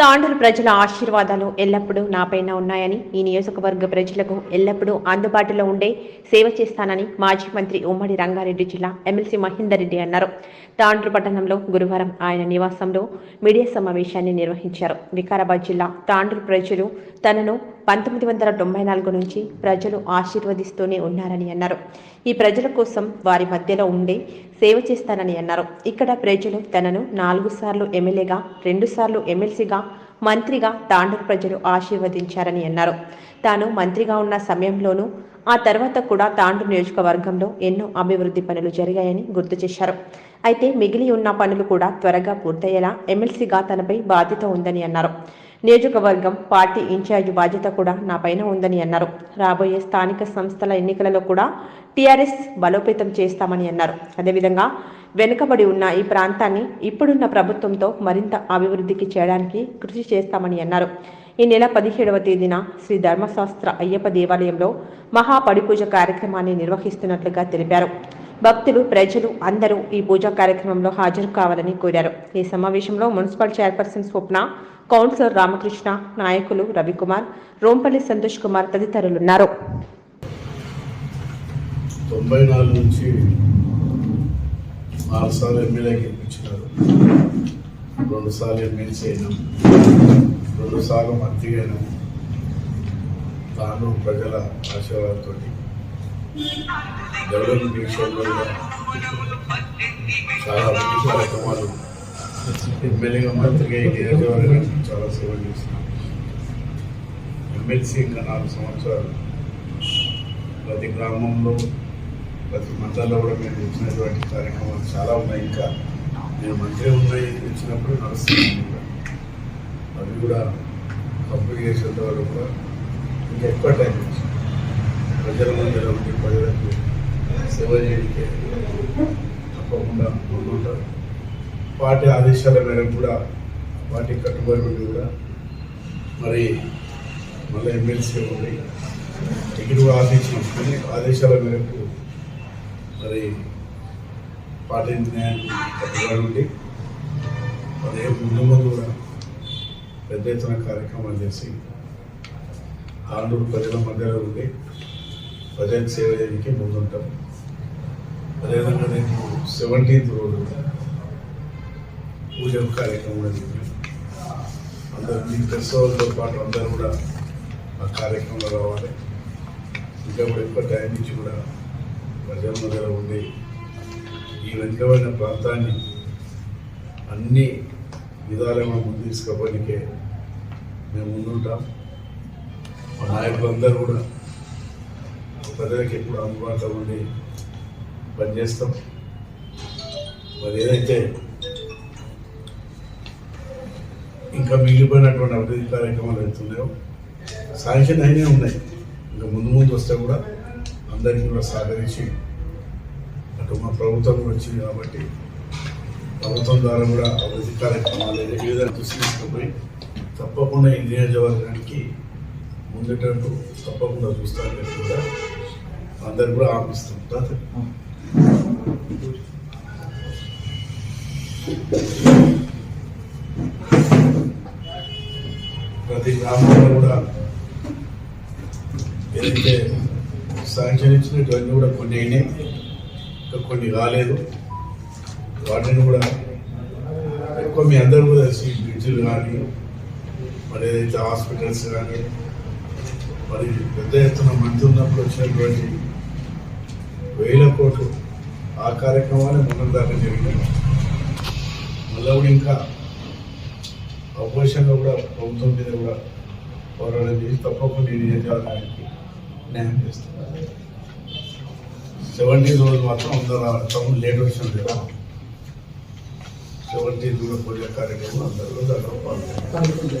తాండూరు ప్రజల ఆశీర్వాదాలు ఎల్లప్పుడూ నాపైన ఉన్నాయని ఈ నియోజకవర్గ ప్రజలకు ఎల్లప్పుడూ అందుబాటులో ఉండే సేవ చేస్తానని మాజీ మంత్రి ఉమ్మడి రంగారెడ్డి జిల్లా ఎమ్మెల్సీ మహేందర్ రెడ్డి అన్నారు. తాండూరు పట్టణంలో గురువారం ఆయన నివాసంలో మీడియా సమావేశాన్ని నిర్వహించారు. వికారాబాద్ జిల్లా తాండూరు ప్రజలు తనను పంతొమ్మిది వందల తొంభై నాలుగు నుంచి ప్రజలు ఆశీర్వదిస్తూనే ఉన్నారని అన్నారు. ఈ ప్రజల కోసం వారి మధ్యలో ఉండే సేవ చేస్తానని అన్నారు. ఇక్కడ ప్రజలు తనను నాలుగు సార్లు ఎమ్మెల్యేగా రెండు సార్లు ఎమ్మెల్సీగా మంత్రిగా తాండూరు ప్రజలు ఆశీర్వదించారని అన్నారు. తాను మంత్రిగా ఉన్న సమయంలోనూ ఆ తర్వాత కూడా తాండు నియోజకవర్గంలో ఎన్నో అభివృద్ధి పనులు జరిగాయని గుర్తు చేశారు. అయితే మిగిలి ఉన్న పనులు కూడా త్వరగా పూర్తయ్యేలా ఎమ్మెల్సీగా తనపై బాధ్యత ఉందని అన్నారు. నియోజకవర్గం పార్టీ ఇన్ఛార్జ్ బాధ్యత కూడా నా పైన ఉందని అన్నారు. రాబోయే స్థానిక సంస్థల ఎన్నికలలో కూడా టీఆర్ఎస్ బలోపేతం చేస్తామని అన్నారు. అదేవిధంగా వెనుకబడి ఉన్న ఈ ప్రాంతాన్ని ఇప్పుడున్న ప్రభుత్వంతో మరింత అభివృద్ధికి చేయడానికి కృషి చేస్తామని అన్నారు. ఈ నెల పదిహేడవ తేదీన శ్రీ ధర్మశాస్త్ర అయ్యప్ప దేవాలయంలో మహాపడిపూజ కార్యక్రమాన్ని నిర్వహిస్తున్నట్లుగా తెలిపారు. భక్తులు ప్రజలు అందరూ ఈ పూజా కార్యక్రమంలో హాజరు కావాలని కోరారు. ఈ సమావేశంలో municipal chairperson Swapna councillor Ramakrishna నాయకులు రవికుమార్ రోంపల్లి సంతోష్ కుమార్ తదితరులున్నారు తొంభై నాలుగు నుంచి ఆరు సార్లు ఎమ్మెల్యే గెలిపించినారు. రెండు సార్లు ఎమ్మెల్సీ అయినాం రెండు సార్లు మంత్రి అయినాం తాను ప్రజల ఆశీర్వాదంతో డెవలప్మెంట్ విషయంలో చాలా అభివృద్ధి కార్యక్రమాలు ఎమ్మెల్యేగా మంత్రిగా ఈ చాలా సేవ చేసినాం ఎమ్మెల్సీ ఇంకా నాలుగు సంవత్సరాలు ప్రతి గ్రామంలో ప్రతి మండలంలో కూడా మేము ఇచ్చినటువంటి కార్యక్రమాలు చాలా ఉన్నాయి. ఇంకా నేను మంత్రి ఉన్నాయి ఇచ్చినప్పుడు నడుస్తున్నాను కూడా అవి కూడా కంప్లీట్ చేసేంత వరకు కూడా ఇంకా ఎక్కువ టైం ఇచ్చి. ప్రజల మధ్యలో ఉండి ప్రజలకు సేవ చేయడానికి తప్పకుండా ముందుంటారు. పార్టీ ఆదేశాల మేరకు కూడా వాటి కట్టుబడి ఉండి కూడా మరి మళ్ళీ ఎమ్మెల్సీ ఉండి టికెట్ కూడా ఆదేశాల మేరకు మరి పార్టీ కట్టుబడి ఉండి మరి ముందు ముందు కూడా పెద్ద ఎత్తున కార్యక్రమాలు చేసి ఆంధ్రుడు ప్రజల మధ్యలో ఉండి ప్రజలకు సేవ చేయడానికి ముందుంటాం. అదేవిధంగా నేను సెవెంటీన్త్ రోజు పూజ కార్యక్రమం కూడా చెప్పాను అందరూ మీ ప్రెస్ వాళ్ళతో పాటు అందరూ కూడా ఆ కార్యక్రమంలో రావాలి. ఇంకా కూడా ఎక్కువ టైం నుంచి కూడా ప్రజల మధ్యలో ఉండి ఈ వెనుకబడిన ప్రాంతాన్ని అన్ని విధాలుగా ముందు తీసుకోవడానికే మేము ముందుంటాం. మా నాయకులందరూ కూడా ప్రజలకు ఎప్పుడు అందుబాటులో ఉండి పనిచేస్తాం. మరి ఏదైతే ఇంకా మిగిలిపోయినటువంటి అభివృద్ధి కార్యక్రమాలు అవుతున్నాయో శాంక్షన్ అయినా ఉన్నాయి. ఇంకా ముందు ముందు వస్తే కూడా అందరికీ కూడా సహకరించి అటు మా ప్రభుత్వం వచ్చింది కాబట్టి ప్రభుత్వం ద్వారా కూడా అభివృద్ధి కార్యక్రమాలు ఏ విధంగా దృష్టి తీసుకుపోయి తప్పకుండా ఈ నియోజకవర్గానికి ముందుటట్టు తప్పకుండా చూస్తానని కూడా అందరు కూడా ఆపిస్తుంటారు. గ్రామాల్లో కూడా ఏదైతే శాంక్షన్ ఇచ్చినటువంటి కూడా కొన్ని అయినాయి. ఇంకా కొన్ని రాలేదు. వాటిని కూడా ఎక్కువ మీ అందరూ కూడా సీ బ్రిడ్జ్లు కానీ మరి ఏదైతే హాస్పిటల్స్ కానీ మరి పెద్ద ఎత్తున మంత్రి ఉన్నప్పుడు వచ్చినటువంటి వేల కోట్లు ఆ కార్యక్రమాన్ని మొన్న దాకా జరిగినాయి. మళ్ళీ కూడా ఇంకా అపోజిషన్లో కూడా ప్రభుత్వం మీద కూడా పోరాటం చేసి తప్పకుండా ఈ నియోజకవర్గానికి న్యాయం చేస్తున్నారు సెవెంటీన్త్ రోజు మాత్రం అందరూ రావడం లేట్ వచ్చింది కదా సెవెంటీన్త్ కూడా పూజ కార్యక్రమం అందరూ కూడా పాల్గొన్నారు